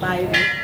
ไ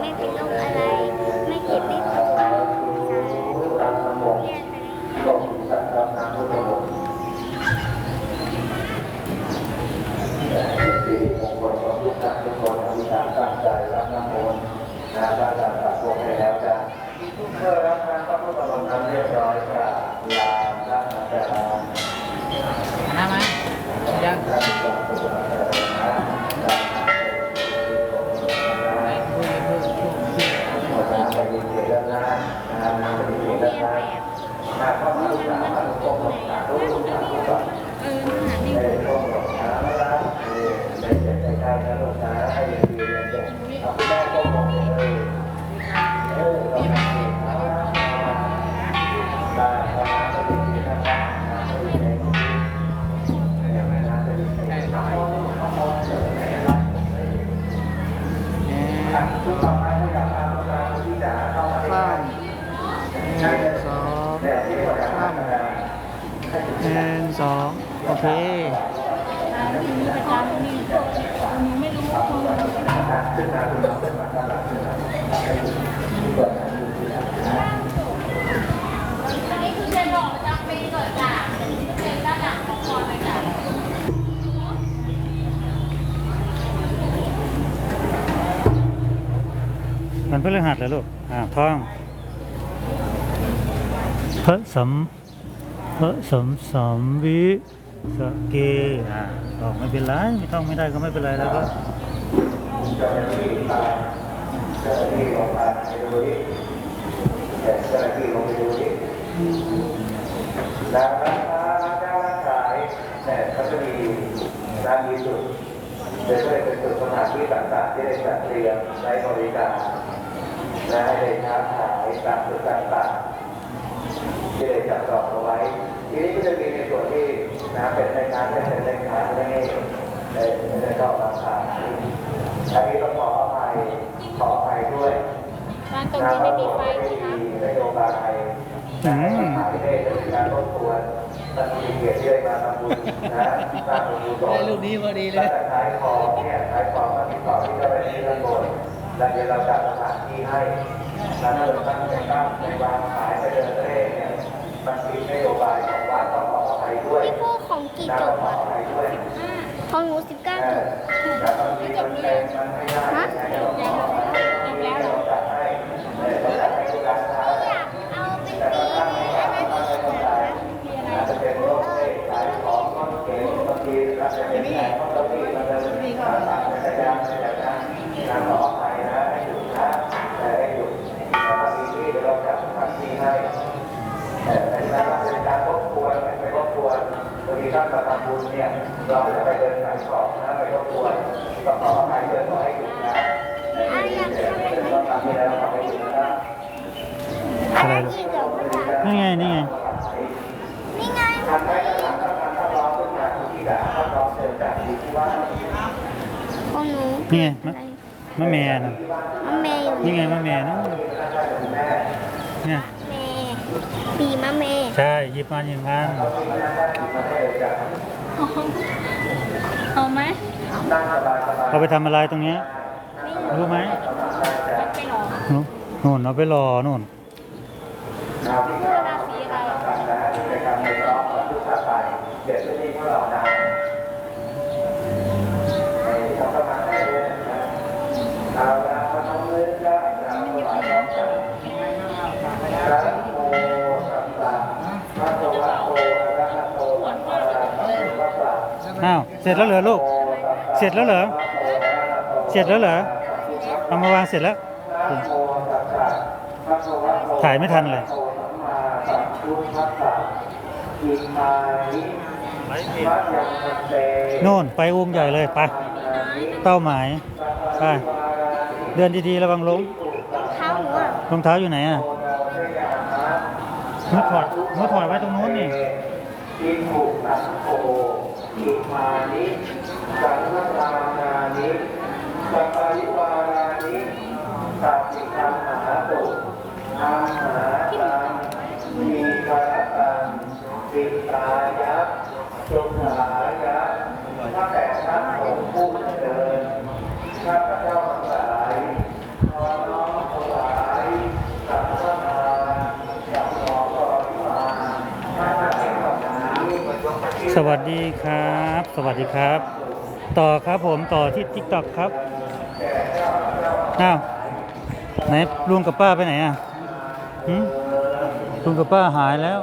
ไม่เป็นโรคอะไร ไม่เจ็บไม่ปวดสาธุเรียนไปที่มง มันพฤหัสเหรอลูก อ่าท้อง พระสมพระสมสมวิสเกอ่าบอกไม่เป็นไร ไม่ต้องไม่ได้ก็ไม่เป็นไรแล้วก็เจ้าหน้าที่มาเจ้าหน้าที่ลงมาไปดูดิแต่เจ้าหน้าที่ลงไปดูดิร้านค้าร้านค้าร้านขายเนี่ยเขาจะมีร้านดีสุดเดี๋ยวก็เลยเป็นจุดสถานที่ต่างๆที่ได้จัดเตรียมใช้บริการ และให้ได้ค้าขายตามจุดต่างๆที่ได้จัดจองเอาไว้ ทีนี้ก็จะมีในส่วนที่นะเป็นในการเป็นในการไม่ได้ในในเข้ามาขายอันนี้ต้องขออภัยขออภัยด้วยร้านตรงนี้ไม่มีไฟใช่ไหมนโยบายนะให้ขายได้จะเป็นการรบกวนท่านมีเกียรติที่ได้มาทำบุญนะสร้างบุญกุศลได้รูปนี้พอดีเลยแต่ขายของเนี่ยขายของมาติดต่อที่เจ้าหน้าที่ด้านบน แล้วเดี๋ยวเราจัดสถานที่ให้แล้วถ้าเราตั้งใจตั้งในวางขายไปเดินเร่เนี่ยมันมีนโยบายของวัดต้องขออภัยด้วยพี่พูดของกี่นะจต้อบงขออะอภัยด้วยของหนูสิบเก้าเอจอบแต่บางทีมันเป็นมันไม่ได้ฮะ นะไปรบกวนก็ขอให้หะนี่เกิดเป็นต้องขอให้หยุดนะอไรนี่ไง นี่ไง นี่ไงนี่ไงนี่ไงนี่ไงนี่ไงนี่ไงมะแม่นะมะแม่นี่ไงมะแม่นะเนี่ยปีมะเมใช่ยิบมาอย่าง เอาไหมเอาไปทำอะไรตรงเนี้ยรู้ไหมไม่หรอกนู่นนู่นเอาไปรอนู่นเพื่อราศีอะไร อ้าวเสร็จแล้วเหรอลูก เสร็จแล้วเหรอ เสร็จแล้วเหรอ เอามาวางเสร็จแล้ว ถ่ายไม่ทันเลยโน่นไปวงใหญ่เลยไปเป้าหมาย ไป เดินดีๆระวังล้มเท้าหนูอะรองเท้าอยู่ไหนอะมือถอดมือถอดไว้ตรงนู้นนี่ อิมานิสังฆทานานิสัปปาริวารานิสัพพิธรรมหาตุอาหาตังมีกรตังปิตายะสุขายะข้าแต่ท่านองค์ผู้เจริญข้าพเจ้าทั้งหลายขอน้อมถวายสังฆทานสังฆบริวารข้าพเจ้าทั้งหลาย สวัสดีครับ สวัสดีครับ ต่อครับผมต่อที่ทิกตอกครับอ้าวไหนลุงกับป้าไปไหนอะลุงกับป้าหายแล้ว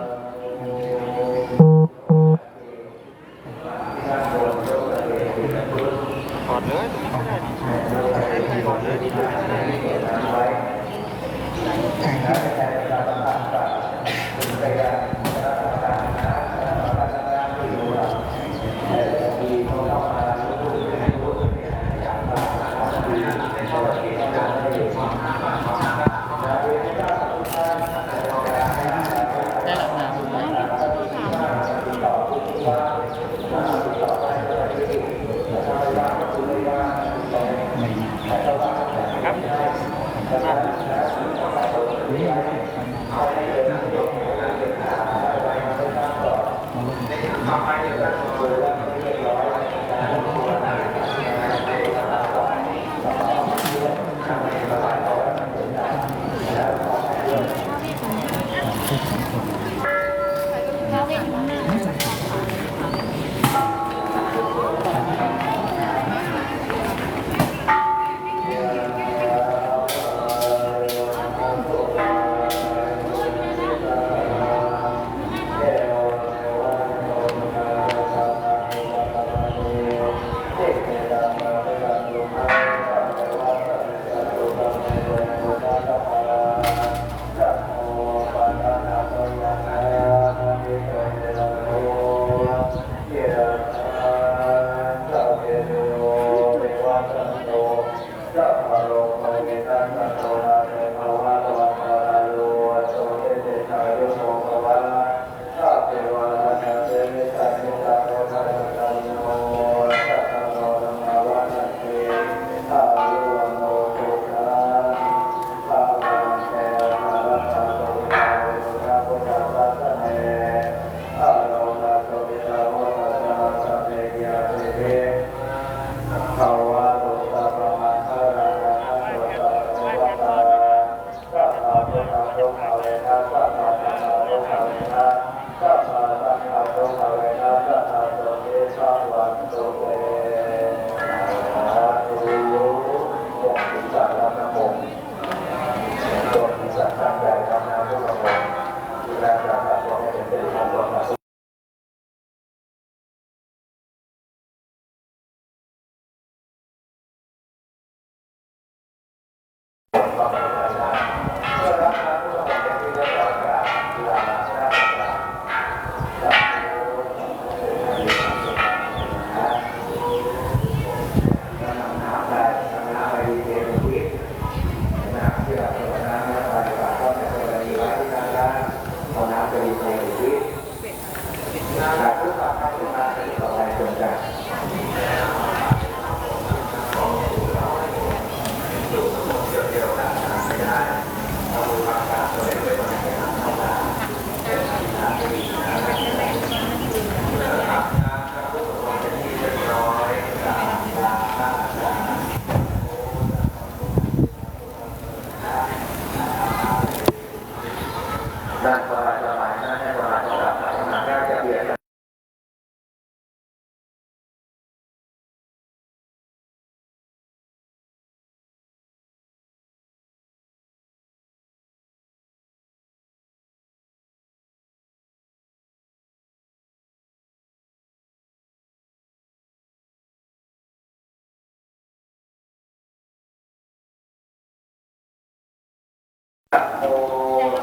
โม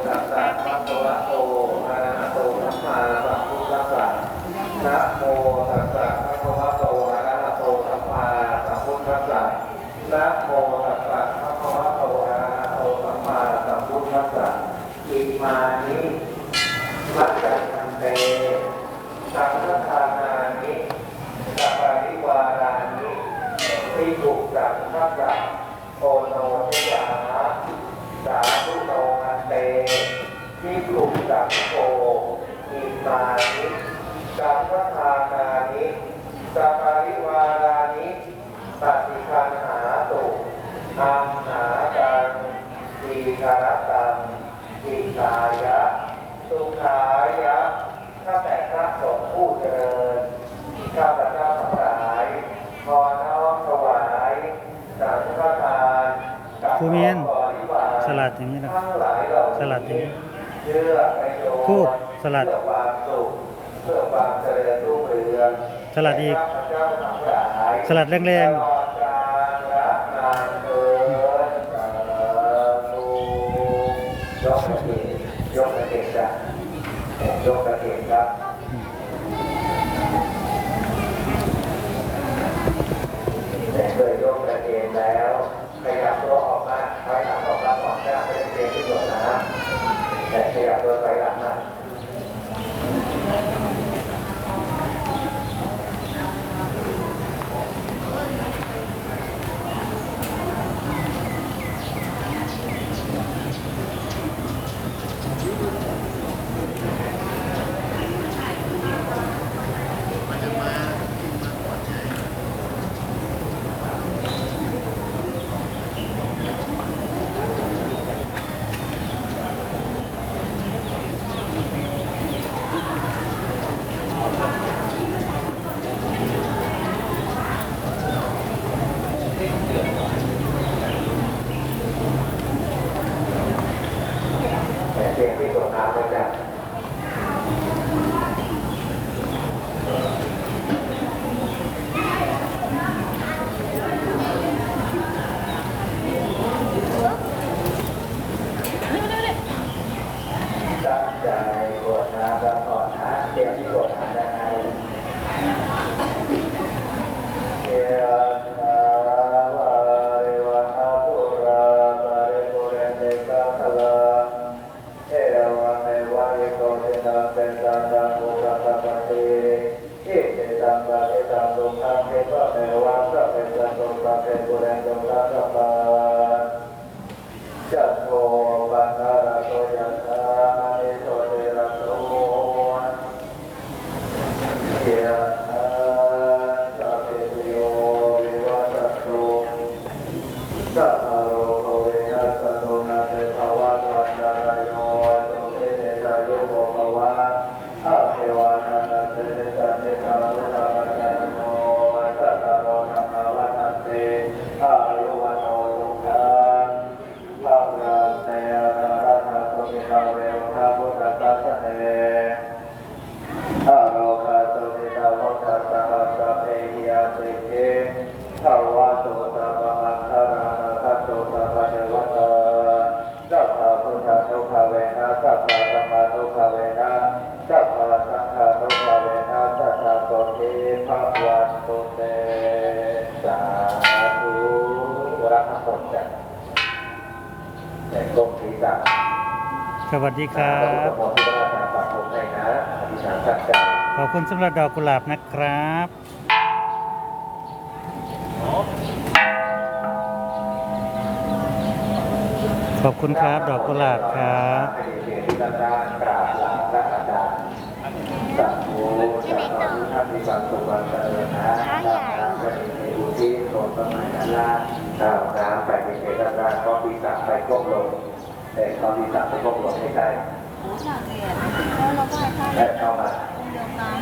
ตัสสะภะคะวะโตอะระหะโตสัมมาสัมพุทธัสสะนะโมตัสสะภะคะวะโตอะระหะโตสัมมาสัมพุทธัสสะนะโมตัสสะภะคะวะโตอะระหะโตสัมมาสัมพุทธัสสะอิมานิมัจจันเตสังฆทานานิสัพพิวารานิทิบุสังฆะโอโนเทยาสาธุโนอัน เตที่กลุ่มสังโฆอิมานิสังฆทานานิสัพพะริวารานิปฏิคันหาตุอัมหากังทีคารตังทิกายะสุขายะข้าแต่พระสงฆ์ผู้เจริญข้าพเจ้าทั้งหลายขอน้อมถวายสังฆทานกับครูเมี ลัดอย่างนี้นะทั้งหลายเหล่านี้สลัดอย่างนี้เพื่อประโยชน์ทูบสลัดเพื่อความสุขเพื่อความเจริญรุ่งเรืองสลัดอีกข้าพเจ้าทั้งหลายสลัดแรงตลอดกาลละนานเกินสาธุยกกระเทียมยกกระเทียมจ้ะยกกระเทียมครับแต่เคยยกกระเทียมแล้วขยับตัวออกมาถอยหลังออกมาออกหน้าไม่ได้เตรียมที่สุดนะ แต่ขยับตัวถอยหลัง ธัมมานุภเวนะสัพพะสังฆานุภาเวนะสัทธาโตติภะวันตุเตสาธุรักทั้งหมดจ้ะแต่กงศีรษะสวัสดีครับขอที่ว่าการปักผมให้นะอธิษฐานตั้งใจขอบคุณสำหรับดอกกุหลาบนะครับขอบคุณครับ ดอกกุหลาบครับ สัพโมสัพพะทุกท่านมีความสุขความเจริญนะน้ำไปในอุทิศโปรดประมาณนั้นละเอาน้ำไปเขตด้านด้านก็ปีศาจไปก้มลงแต่เขาปีศาจไปก้มลงไม่ได้แล้วเราก็ให้ท่านและเข้ามาเดียวกัน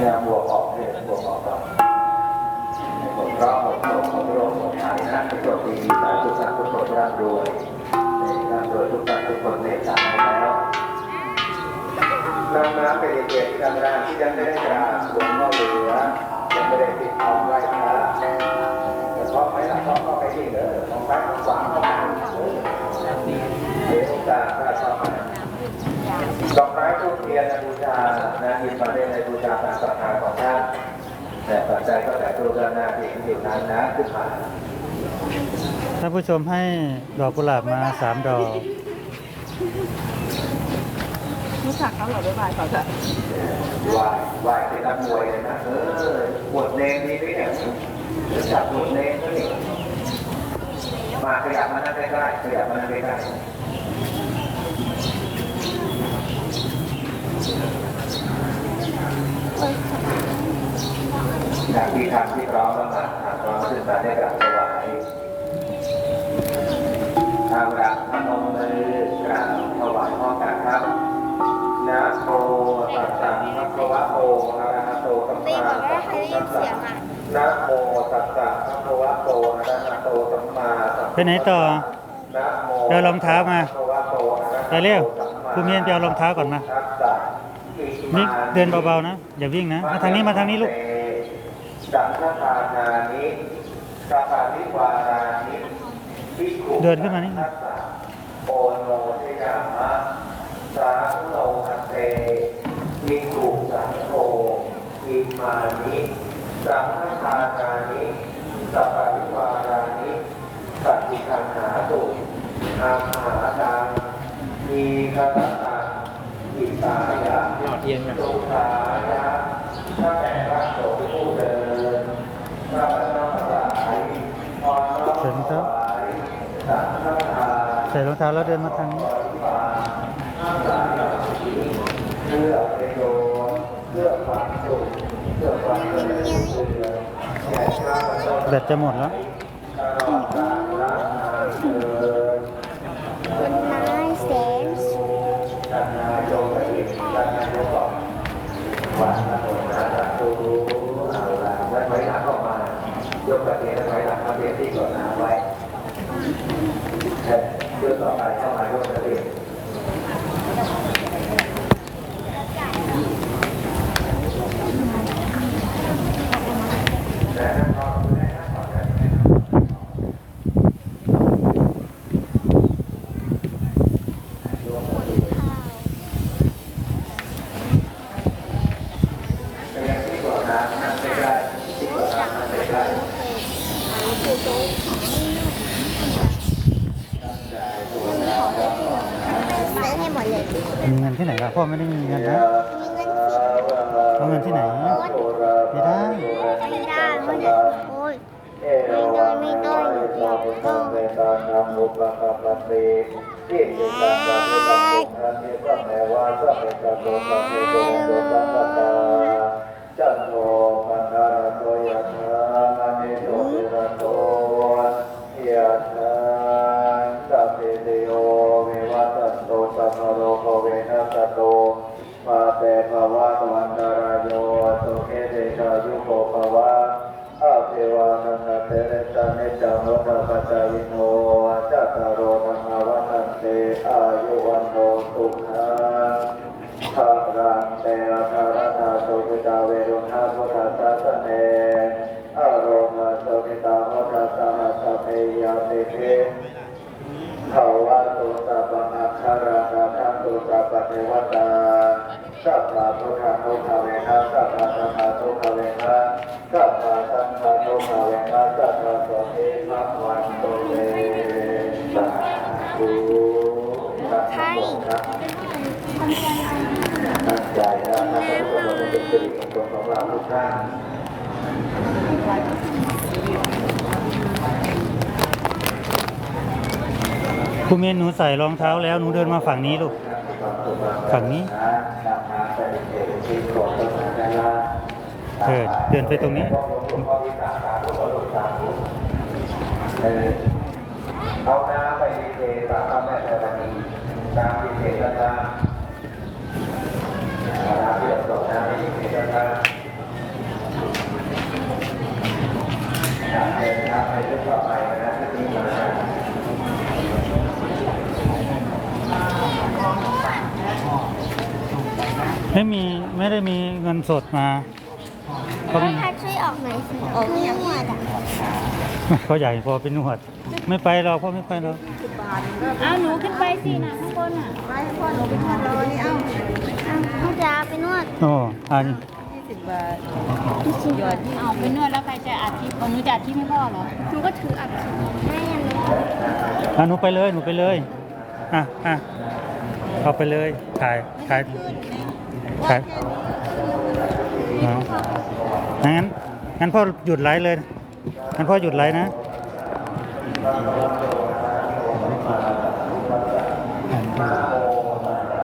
เนี่ยบวกออกเนี่ยบวกออกก่อนหมดรอบหมดโลกหมดโลกหมดภัยนะทุกคนดีสาธุสาธุทุกคนร่ำรวยร่ำรวยทุกท่านทุกคนเมตตาให้แล้ว น้ำน้ำเป็นเด็กๆธรรมดที่ยังไม่ได้กราบหลวงพ่อเหลือยังไม่ได้ติดเอาไว้พระแต่เพราะไม่ะเพราะก็ไปที่เหลือของพระของหฝังของมันเดี๋ยวโอกาสพระชอบดอกไม้ทุกเทียนบูชานะมีประเด้ในบูชาตามศรัทธาของท่านแต่ปัจจัยก็แต่ตัวด้านาน้าที่ที่นั้นนะขึ้นมาท่านผู้ชมให้ดอกกุหลาบมาสามดอก รู้จักเขาเหรอบ๊ายบายเขาเถอะไหวไหวเป็นนักมวยนะเออบทเลงนี่นี่เนี่ยรู้จักบทเลงนี่มาขยับมานั่งใกล้ๆขยับมานั่งใกล้ๆจากที่ทำที่พร้อมแล้วมาทำพร้อมขึ้นมาได้กราบถวายทางหลัก บอกสัว่ามใครพุทได้ยิธันสเสีสะยงอะนะโมตัสสะภะคะวะโตอะระหะโตสัมมาสัมพุทธัสสะไปไหนต่อนะโมเดี๋ยวรองเท้ามาภะคะวะโตอะระหะโตไปเร็วสัมมาครูเมียนไปเอารองเท้าก่อนมาสัมพุทธัสสะอิมา นี่เดินเบาๆนะ อย่าวิ่งนะ มาทางนี้มาทางนี้ลูกสังฆทานานิสัพพะนิวารานิภิกขุเดินขึ้นมานี่ทัสสะโอโนเทยามะสาธุโลหันเตภิกขุสังโฆ อิมานิสังฆทานานิสัพพะนิวารานิสัจจิคันหาตุอาหาตังมีคตตังอิตายะหลอดเทียนกันสุขายะถ้าแต่พระสงฆ์ผู้เดินพระพุทธทั้งหลายขอน้อมเสร็จแล้วครับถวายสังฆทานใส่รองเท้าแล้วเดินมาทางนี้เพื่อประโยชน์เพื่อความสุข แก่ข้าพเจ้าแบตจะหมดแล้วตลอดกาลนานเถิดเป็นไม้แสนสูงท่านนายกประดิษฐ์ท่านนายกบอกวันถนนนะสาธุเอาละแล้วไว้หลังออกมายกประเทียนไว้หลังประเทศที่ก่อนหาไว้เพื่อต่อไปเข้ามายกประเทียนแต่ถ้าพอคุณได้นะขอได้ไปยังที่ก่อนน้ำนั่งใกล้ๆที่ก่อนน้ำนั่งใกล้ๆ ซื้อให้หมดเลย มีเงินที่ไหนล่ะพ่อไม่ได้มี เงินนะมีเงินซื้อเอาเงินที่ไหน ไม่ได้ ไม่ได้เพราะเดี๋ยวโอ้ยไม่ได้ไม่ได้เดี๋ยวก็จันโทปันนาโตยะธานิโตติระโตยะธาสัพพิติโยวิวัตโตสัมมาโรโควินัสโต มาเตภาวะตวันตารายโยสุเขเดชายุโกภาวะอาภวานันเตเรตานิจังวัฏปัจจายโนจัตตารโรธรรมวันเตอายุวันโนสุขังภารังเตอะภารตาสุขิตาเวรุณาพุทธสัสเนอโรมาสุขิตาพุทธสหัสเพยาติเทภาวะตุสัพพะคาราคัตุสัพพะเทวตา สัพพะพุทธานุภาเวนะสัพพะธรรมานุภาเวนะสัพพะสังฆานุภาเวนะสัพพะโสเทภะวันโตเตสาธุสาธุครับตั้งใจนะถ้าเป็นคนเราเป็นสิริมงคลของเราทุกท่านครูเมียนหนูใส่รองเท้าแล้วหนูเดินมาฝั่งนี้ลูก ฝั่งนี้ เออเดินไปตรงนี้เอาน้ำไปดีเทตามแม่ธรณีน้ำดีเทกันนะเอาน้ำที่เราส่งน้ำไปดีเทกันนะเดินน้ำไปเรื่อยต่อไปนะที่นี่มาไม่มีไม่ได้มีเงินสดมา เขาพัดช่วยออกไหน่อสิออกนวดอะเขาใหญ่พอเป็นนวด ไม่ไปเรากพ่อไม่ไปเรอกเอาหนูขึ้นไปสินะข้างบนอะไปพ่อหนูไปนวดเรานี่เอ้าพ่อจะไปนวดโอ้อันสิบบาทยอดยี่เอาไปนวดแล้วไปจะอาที่ขอหนูจะอัดที่ไม่พ่อเหรอหนูก็ถืออัดไม่ยังอ่หนูไปเลยหนูไปเลยอะอะเอาไปเลยถ่ายถ่ายถ่าย อ๋องั้นงั้นพ่อหยุดไลฟ์เลยงั้นพ่อหยุดไลฟ์นะ